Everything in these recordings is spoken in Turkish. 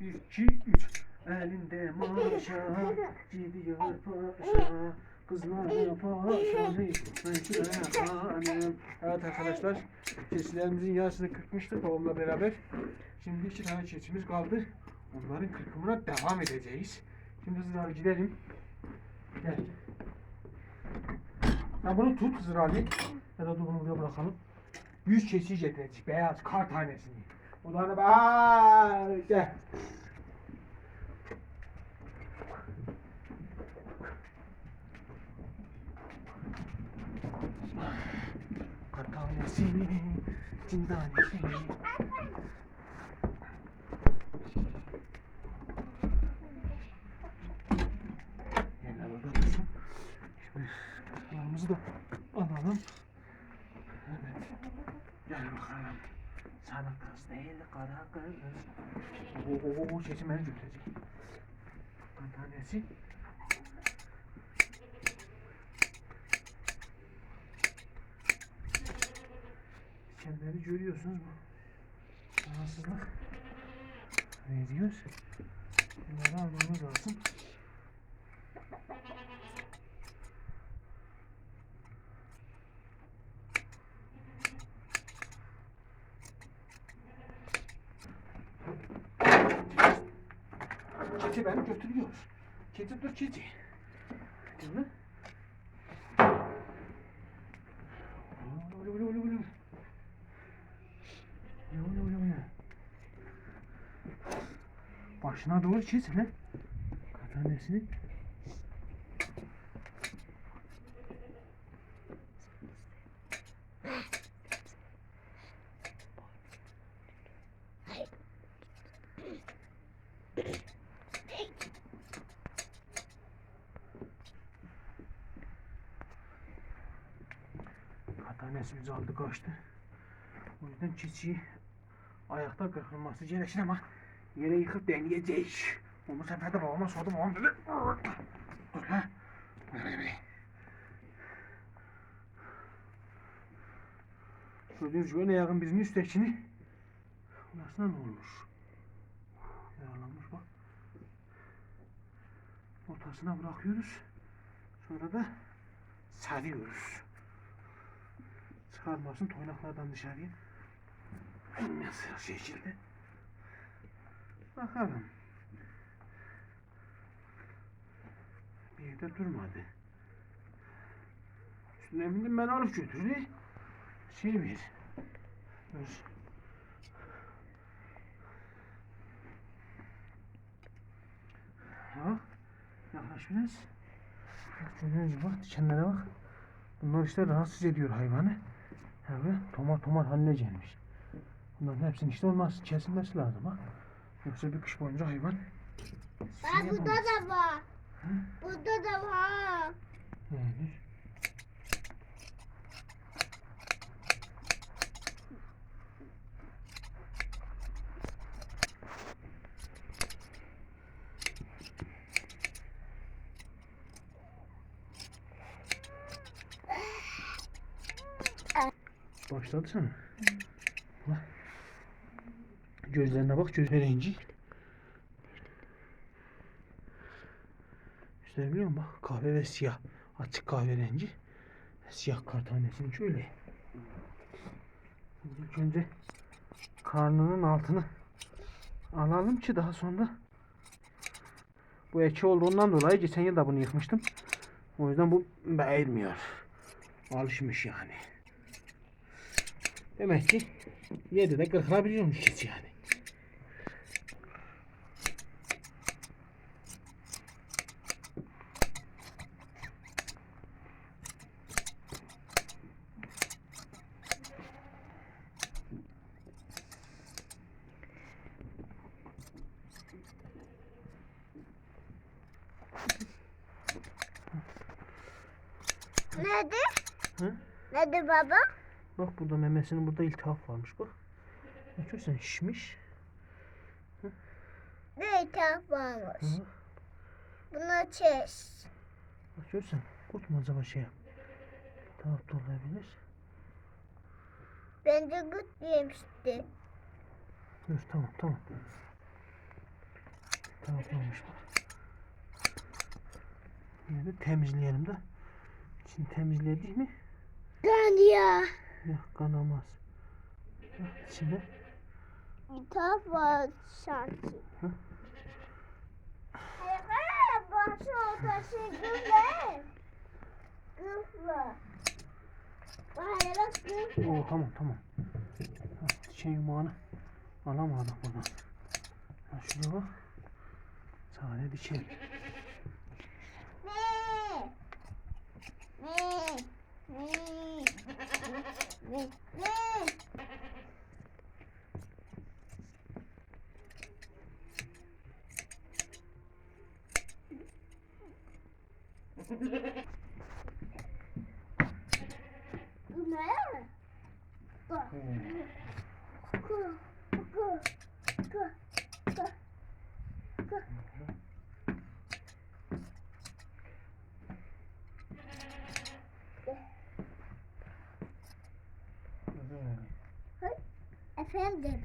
Bir, iki, üç. Elinde maşa, gidiyor paşa. Kızlar paşa, hanım. Evet arkadaşlar, keçilerimizin yarısını kırpmıştık babamla beraber. Şimdi iki tane keçimiz kaldı. Onların kırpımına devam edeceğiz. Şimdi Hızır abi gidelim. Gel. Sen bunu tut Hızır abi. Ya da dur bunu buraya bırakalım. 100 keçi getirecek beyaz kar tanesini. Hani bak gel. Kar tanesini, cindanesini. Gel arada dursun. Şimdi kızlarımızı da alalım. Evet. Gel bakalım. Sana kız değil kara kız. Oo, oo, sesim beni götürecek. Bir tanesi. Kendileri görüyorsunuz mu? Rahatsızlık veriyor. Bunları almamız lazım. Götürüyor. Keçi dur keçi. Mi? Ulu, ulu, ulu, ulu. Ulu, ulu, ulu. Başına doğru çiz lan. Katanesini. Katanesimizi aldı kaçtı. O yüzden çiçeği ayakta kırılması gerekir ama yere yıkıp deneyeceğiz. O bu sefer de babama sordum babam dedi. Dur lan. Gördüğünüz gibi en yakın birinin üsttekini Burasına ne olmuş? Yaralanmış bak. Ortasına bırakıyoruz. Sonra da sarıyoruz. Çıkarmasın toynaklardan dışarıya. Nasıl şekilde? Bakalım. Bir yerde durmadı. Üstüne bindim ben alıp götürdü. Şey bir. Dur. Bak. Yaklaş biraz. Gibi bak dikenlere bak. Bunlar işte rahatsız ediyor hayvanı. Evet, tomar tomar haline gelmiş. Bunların hepsinin işte olmaz, kesilmesi lazım ha. Yoksa bir kış boyunca hayvan Bak şey burada da var. Burada da var. Yani. Başladı sana. Bak. Gözlerine bak, göz rengi. İşte biliyor musun bak kahve ve siyah. Açık kahverengi. Siyah kar tanesini şöyle. İlk önce karnının altını alalım ki daha sonra bu eki olduğundan dolayı geçen yıl da bunu yıkmıştım. O yüzden bu beğenmiyor. Alışmış yani. Demek ki 7'de kırılabiliyormuş keçi yani. Nerede? Hı? Nerede baba? Bak burada memesinin burada iltihap varmış bak. Bak görsen şişmiş. Ne kitap varmış? Hı. Bunu çiz. Bak görsen kurt mu acaba şey. İltihap da olabilir. Bence gut yemişti. Dur tamam tamam. tarafta olmuş bak. Yine de temizleyelim de. Şimdi temizledik mi? Ben ya. Yok kanamaz. Bak içinde. İltihap var sanki. Başı ortası güzel. Güzel. Hayır, bak güzel. Oo tamam tamam. Şey yumağını alamadık buradan. Ha şuraya bak. Sade dişi. Ne? Ne? Ne? Ne? Ne? Bu ne? Bak. Kı, kı, kı, kı, kı. Efendim.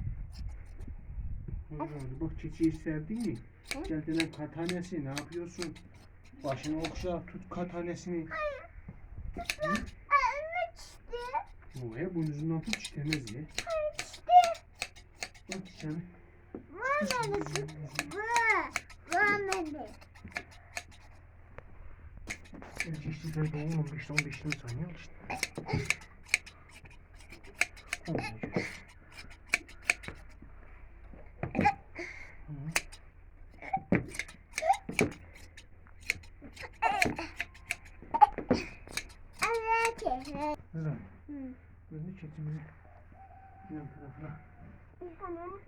Güzel. Bak çiçeği sevdin mi? Hı? Geldiğinden katanesi ne yapıyorsun? Başını okşa tut katanesini. Anne işte. Bu he bunun tut işlemez ya. İşte. Bak çiçeğini. Var beni. Var. Var beni. Gerçi işte zaten 15'te 15'ten saniye al işte. Olmayacak. Hı. Evet. Güzel. Hı. Çekimizi yan tarafına. Tamam.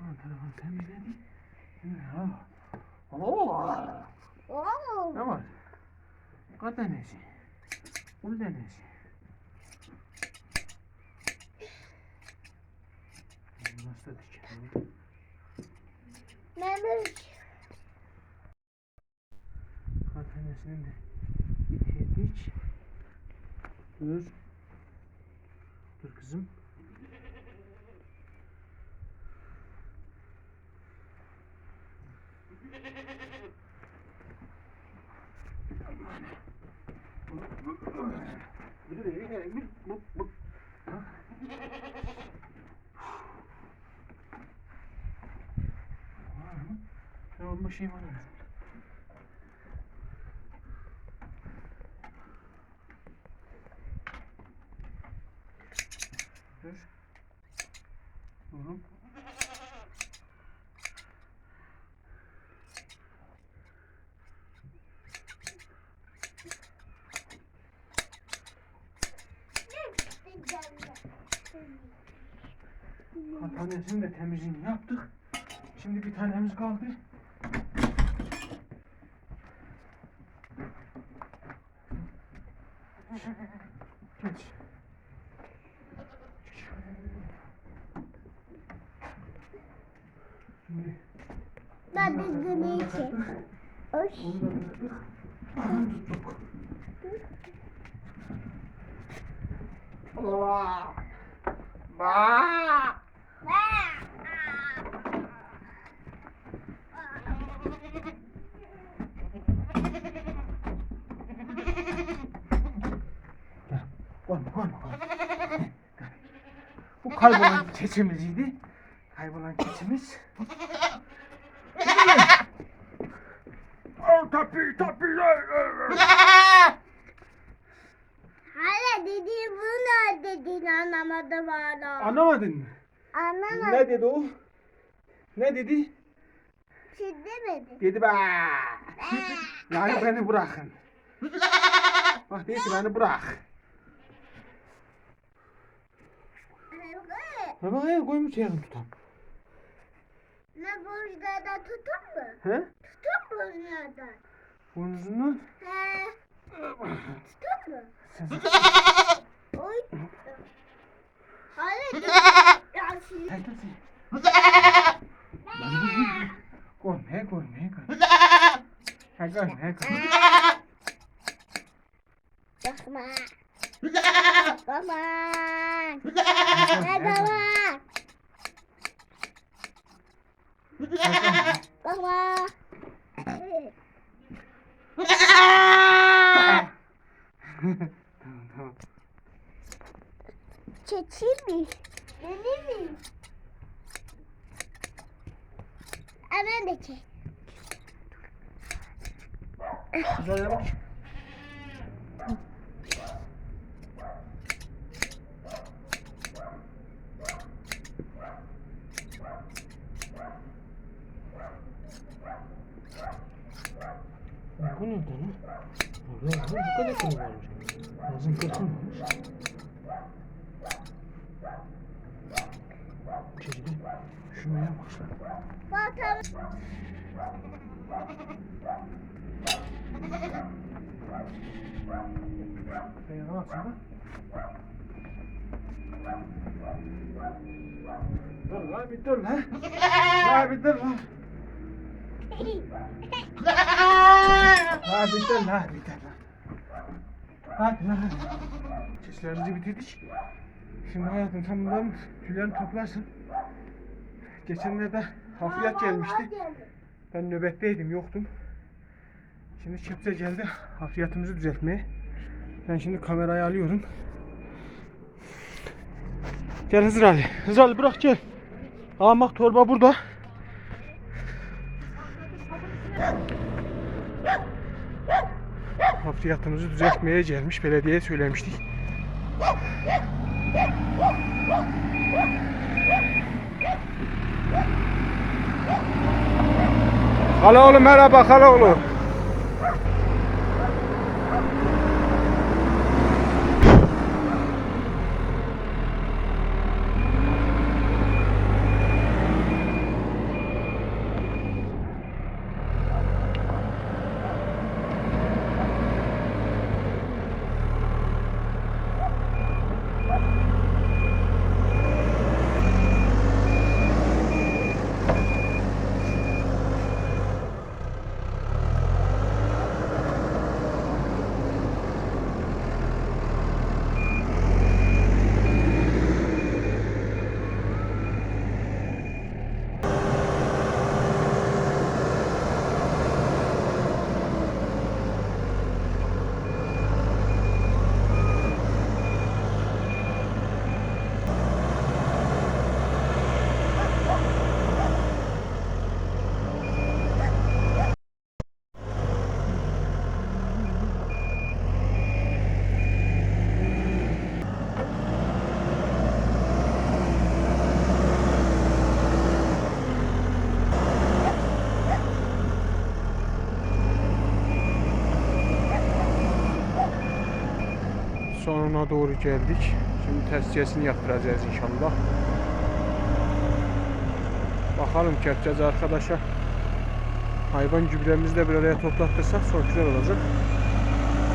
Yan tarafını temizledik. Şimdi ha. Oo. Oo. Ne var? Katanesi. Kul denesi. Nasıl da dikelim? Memur. Katanesini de bitirdik. Dur. Dur kızım. Tamam bir şey var mı? Dur. Oğlum. Katanesinin de temizliğini yaptık. Şimdi bir tanemiz kaldı. Geç. Şimdi Ben de için. Hoş. onu tuttuk. Allah! Ba! Gel. Bu kaybolan keçimiziydi. Kaybolan keçimiz. Oh tapi tapi. Hala dediğim bunu dedin anlamadım hala. Anlamadın mı? Anlamadım. Ne dedi o? Ne dedi? Şey demedi. Dedi be. Yani beni bırakın. Bak dedi beni bırak. Evet. Ha bak ya koymuş yarın tutam. Ne buzlardan tutun mu? He? Tutun buzlardan. Boynuzundan. He. Tutun mu? Sen Oy. Hala dur. Ya şimdi. Hey dur Koyma koyma koyma. Ha koyma koyma. Bakma. Bakma. Hasan. Hasan, Nerede nerede? var? Baba. tamam tamam. Çekil mi? Deli mi? Hemen de çek. Güzel yavaş. Bu ne lan? Bu ne? Bu kadar kıl varmış. Ağzın kırpılmamış. Çekil. Şunu yapmışlar. Bakalım. Ayağı aslında. Dur lan bir dur lan. Lan bir dur lan. Lan bir dur lan. Hadi lan. Çeşitlerimizi bitirdik. Şimdi hayatım sen bunların tüylerini toplarsın. Geçenlerde hafriyat gelmişti. Ben nöbetteydim, yoktum. Şimdi çepse geldi hafriyatımızı düzeltmeye. Ben şimdi kamerayı alıyorum. Gel Hızır Ali. Hızır Ali bırak gel. Aa bak torba burada. Hafriyatımızı düzeltmeye gelmiş. Belediyeye söylemiştik. Haloğlu merhaba Haloğlu. Sonuna doğru geldik. Şimdi tescilini yaptıracağız inşallah. Bakalım kepçeci arkadaşa hayvan gübremizi de bir araya toplatırsak çok güzel olacak.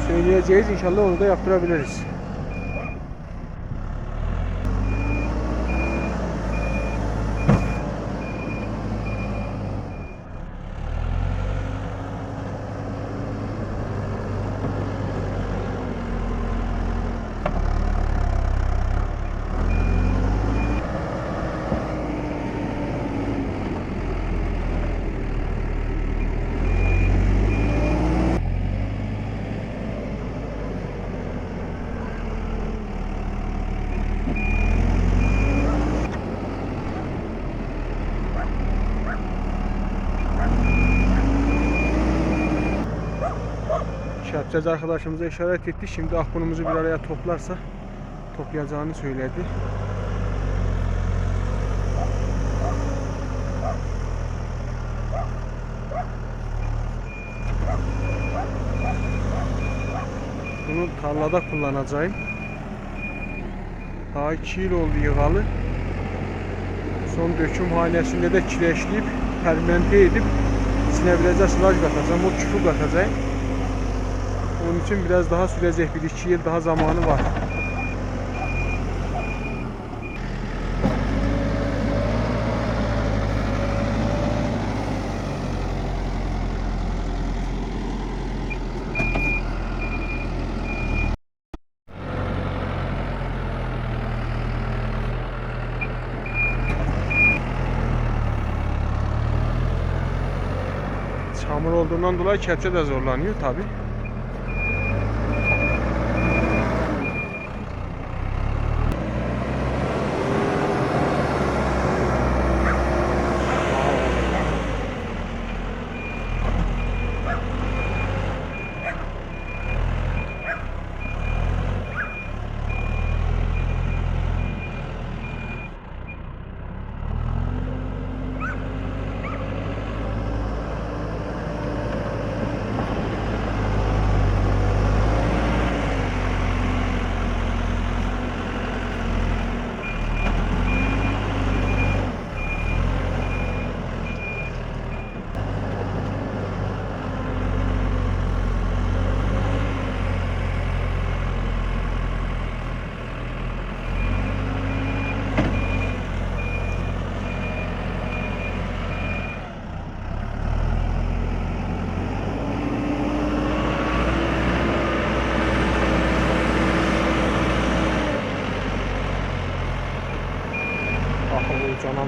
Söyleyeceğiz inşallah onu da yaptırabiliriz. Kepçeci arkadaşımıza işaret etti. Şimdi akkunumuzu bir araya toplarsa toplayacağını söyledi. Bunu tarlada kullanacağım. Daha 2 yıl oldu yığalı. Son döküm hanesinde de kireçleyip fermente edip sinebilece sılaj katacağım. O küfü katacağım. Onun için biraz daha sürecek. Bir iki yıl daha zamanı var. çamur olduğundan dolayı kepçe de zorlanıyor tabi.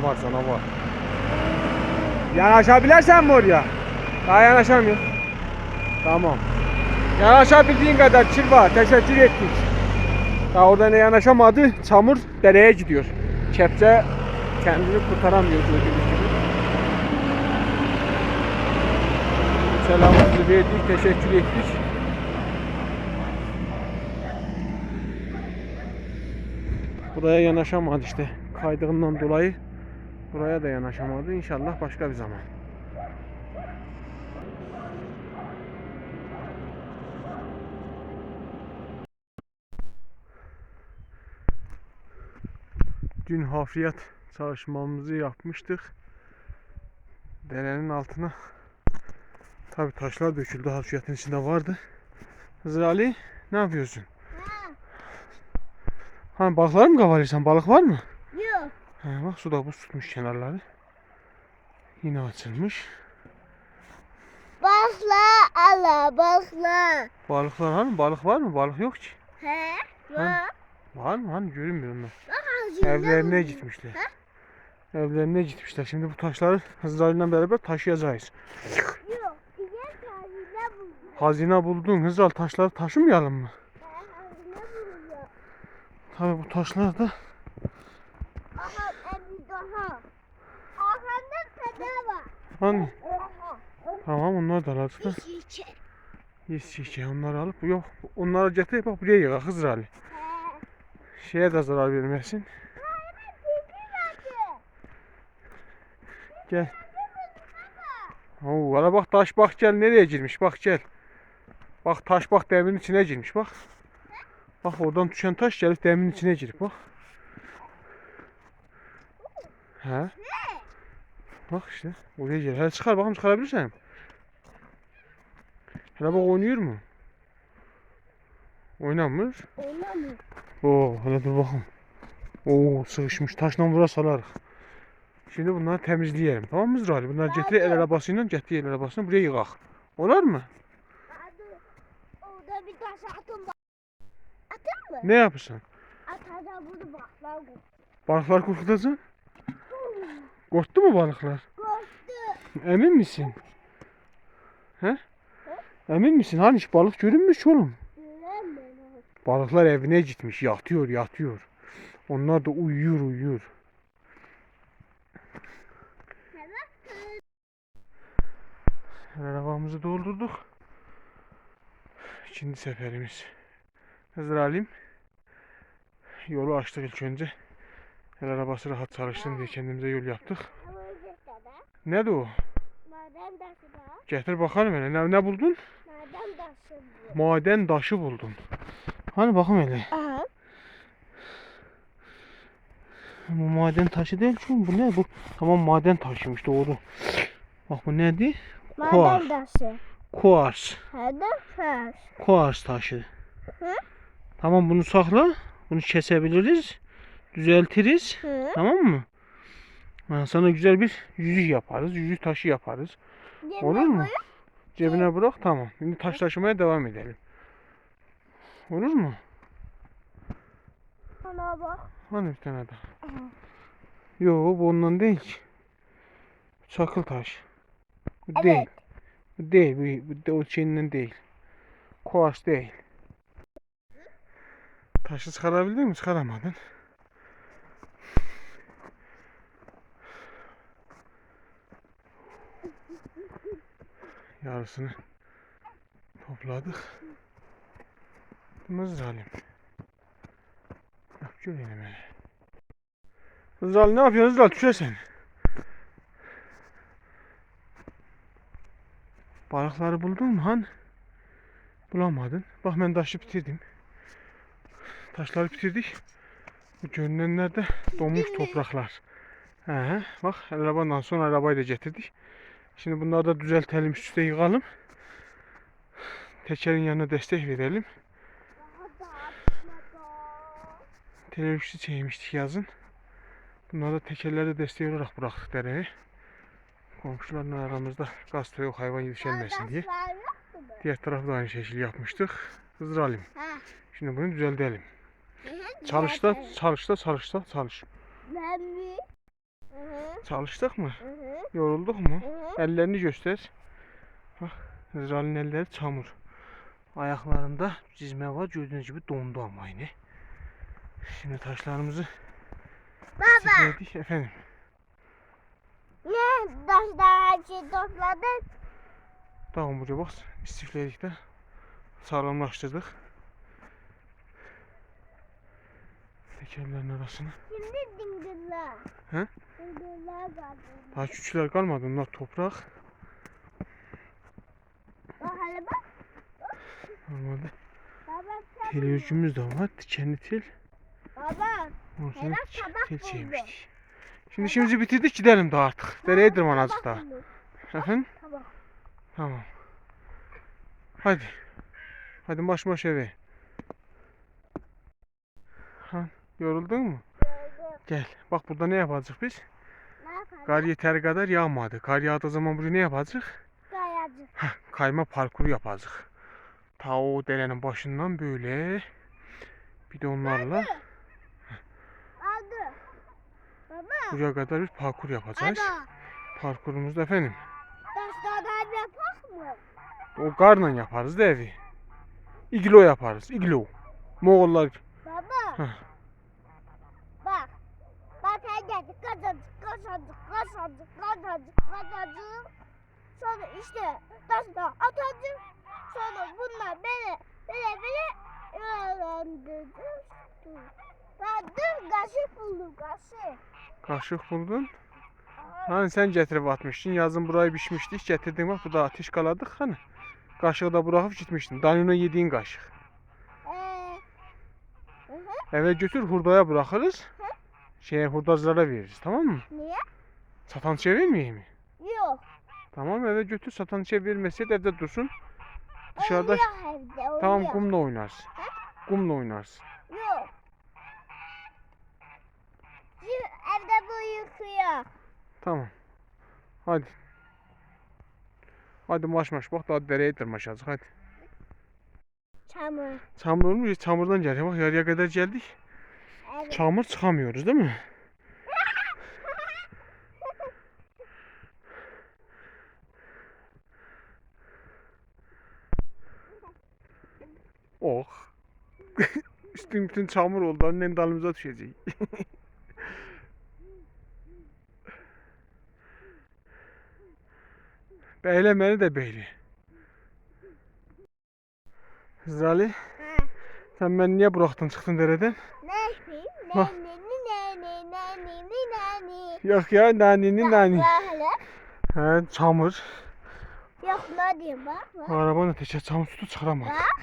Canavar canavar. Yanaşabilirsen mi oraya? Daha yanaşamıyor. Tamam. Yanaşabildiğin kadar çırpa. Teşekkür ettik. Daha orada ne yanaşamadı. Çamur dereye gidiyor. Kepçe kendini kurtaramıyor gördüğünüz gibi. Selamımızı verdik. Teşekkür ettik. Buraya yanaşamadı işte. Kaydığından dolayı buraya da yanaşamadı. İnşallah başka bir zaman. Dün hafriyat çalışmamızı yapmıştık. Derenin altına tabi taşlar döküldü. Hafriyatın içinde vardı. Hızır Ali ne yapıyorsun? Ha, Ha mı kavalıyorsun? Balık var mı? yok. He, bak suda buz tutmuş kenarları. Yine açılmış. Bakla ala. Balıklar var mı? Balık var mı? Balık yok ki. He? Hani? Bak. Var mı? Hani görünmüyor onlar. Bak Evlerine gitmişler. Evlerine gitmişler. Şimdi bu taşları Hızrali'yle beraber taşıyacağız. Yok. Diğer ağzında buldu. Hazine buldun. Hızral taşları taşımayalım mı? He, ağzında buldu. Tabi bu taşlar da Aha evi daha. Arkanda feda var. Hani Oha. tamam onlar da alalım. Bir çiçek. Yes çiçeği onları alıp yok onları getirip bak buraya yıkak Hızrali. He. Şeye de zarar vermesin. Gel. Oo, valla bak taş bak gel nereye girmiş bak gel. Bak taş bak demirin içine girmiş bak. Bak oradan düşen taş gelip demirin içine girip bak. He. Bak işte oraya gel. Hele çıkar bakalım çıkarabilirsen. Hele bak oynuyor mu? Oynamır. Oynamıyor. Oo, hele dur bakalım. Oo, sıkışmış. Taşla bura salarıq. Şimdi bunları temizleyelim. Tamam mı Zirali? Bunları getir el arabasıyla, getir el arabasıyla buraya yığaq. Olar mı? Hadi. Orada bir taş atın bak. Atın mı? Ne yapırsan? Atacağım bunu. Ben korktum. Balıklar korkutacaksın. Korktu mu balıklar? Emin misin? He? Emin misin? Hani hiç balık görünmüş oğlum. Balıklar evine gitmiş. Yatıyor, yatıyor. Onlar da uyuyor, uyuyor. Arabamızı doldurduk. İkinci seferimiz. Hızır Alim. Yolu açtık ilk önce. El arabası rahat çalışsın diye kendimize yol yaptık. Nedir o? Maden taşı da. Getir bakalım hele. Ne, ne buldun? Maden taşı bu. Maden taşı buldun. Hani bakalım hele. Aha. Bu maden taşı değil oğlum. Bu ne bu? Tamam maden taşıymış doğru. Bak bu nedir? Kuar. Maden taşı. Kuars. Kuars taşı. Hı? Tamam bunu sakla. Bunu kesebiliriz. Düzeltiriz. Hı. Tamam mı? Ha, sana güzel bir yüzük yaparız. Yüzük taşı yaparız. Olur mu? Cebine bırak tamam. Şimdi taş taşımaya devam edelim. Olur mu? Ona bak. Hani bir tane daha. Aha. Yo bu ondan değil ki. Çakıl taş. Bu Evet. değil. Bu değil. Bu, bu de o şeyinden değil. Kovaç değil. Taşı çıkarabildin mi? Çıkaramadın. Yarısını topladık. Mızralim. Bak şöyle elime. Mızral ne yapıyorsun Mızral? Düşersen. Balıkları buldun mu han? Bulamadın. Bak ben taşı bitirdim. Taşları bitirdik. Bu görünenler de donmuş topraklar. He, bak arabandan sonra arabayı da getirdik. Şimdi bunları da düzeltelim, üstte yıkalım. Tekerin yanına destek verelim. Televizyon çekmiştik yazın. Bunları da tekerlerde destek olarak bıraktık dereye. Komşularla aramızda gaz yok hayvan yetişemesin diye. Diğer tarafı da aynı şekilde yapmıştık. Hızralim. Şimdi bunu düzeltelim. Çalışta, çalışta, çalışta, çalış. Hı hı, Çalıştık mı? hı hı, Yorulduk mu? hı hı. Ellerini göster. Bak, Hızıral'ın elleri çamur. Ayaklarında çizme var. Gördüğünüz gibi dondu ama yine. Şimdi taşlarımızı Baba sifledik. Efendim. ne taşlar şey topladın? Tamam buraya bak. İstifledik de sağlamlaştırdık. Tekerlerin arasına. Şimdi dingiller. He? Daha küçükler kalmadı. Bunlar toprak. Normalde televizyonumuz da var. Dikenli tel. Baba. Ondan tel çekmiştik. Şimdi işimizi bitirdik gidelim de artık. Dereye tırmanacak tabak daha. Efendim? Tabak. Tamam. Hadi. Hadi baş baş eve. Ha, yoruldun mu? Gel. Bak burada ne yapacağız biz? Kar yeteri kadar yağmadı. Kar yağdığı zaman buraya ne yapacağız? Kayacı. Heh, kayma parkuru yapacağız. Ta o derenin başından böyle bidonlarla Aldı. Baba. buraya kadar bir parkur yapacağız. Baba. Parkurumuzda efendim Taşlardan yapak mı? o karla yaparız da evi. İglo yaparız. İglo. Moğollar. Baba. Heh. Bak. Bak sen geldik. Kazacık, kazacık, kazacık, kazacık. Sonra işte taşla atacık. Sonra bunlar beni, beni, beni öğrendirdi. Ben dün kaşık buldum, kaşık. Kaşık buldun. Hani sen getirip atmıştın. Yazın burayı pişmiştik. Getirdin bak burada ateş kaladık hani. Kaşığı da bırakıp gitmiştin. Danino yediğin kaşık. Ee, hı hı. Eve götür hurdaya bırakırız. Şeye hurdacılara veririz tamam mı? Niye? Satan vermeyeyim mi? Yok. Tamam eve götür satan vermezse de evde dursun. Dışarıda Oynuyor evde, oynuyor. tamam kumla oynarsın. Kumla oynarsın. Yok. Şimdi evde bu yıkıyor. Tamam. Hadi. Hadi maş maş bak daha dereye tırmaşacağız hadi. Çamur. Çamur olmuş çamurdan geliyor bak yarıya kadar geldik. Çamur çıkamıyoruz değil mi? Oh. Üstün bütün çamur oldu. Annen dalımıza düşecek. Beylemeli de beyli. Zali. Sen beni niye bıraktın çıktın dereden? Ne yapayım? Bak. Nani, nani, nani, nani. Yok ya nanini nani. He çamur. Yok ne diyeyim bak. bak. Arabanın ateşe çamur sütü çıkaramadı. Bak.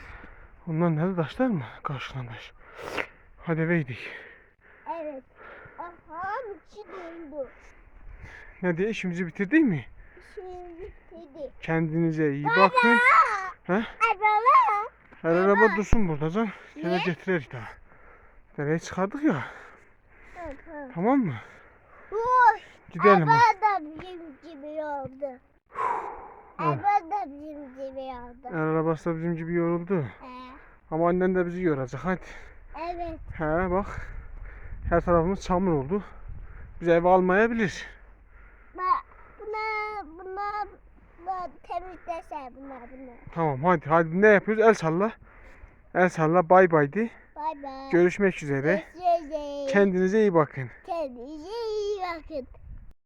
Onlar nerede taşlar mı? Karşıdan taş. Hadi eve gidelim. Evet. Aha içi şey döndü. Ne diye işimizi bitirdi mi? İşimizi bitirdi. Kendinize iyi bakın. Baba. Ha? Baba. Her araba dursun burada can. Gene getirir daha. Dereye çıkardık ya. Hı, hı. Tamam mı? Uy, Gidelim. Araba da bizim gibi oldu. Araba da bizim gibi oldu. El arabası da bizim gibi yoruldu. Ee, Ama annen de bizi yoracak hadi. evet. He bak. Her tarafımız çamur oldu. Biz eve almayabilir. Bak buna buna Bunlar bunlar. Tamam hadi hadi ne yapıyoruz? El salla. El salla bay bay de. Bay bay. Görüşmek üzere. Görüşürüz. Kendinize iyi bakın. Kendinize iyi bakın.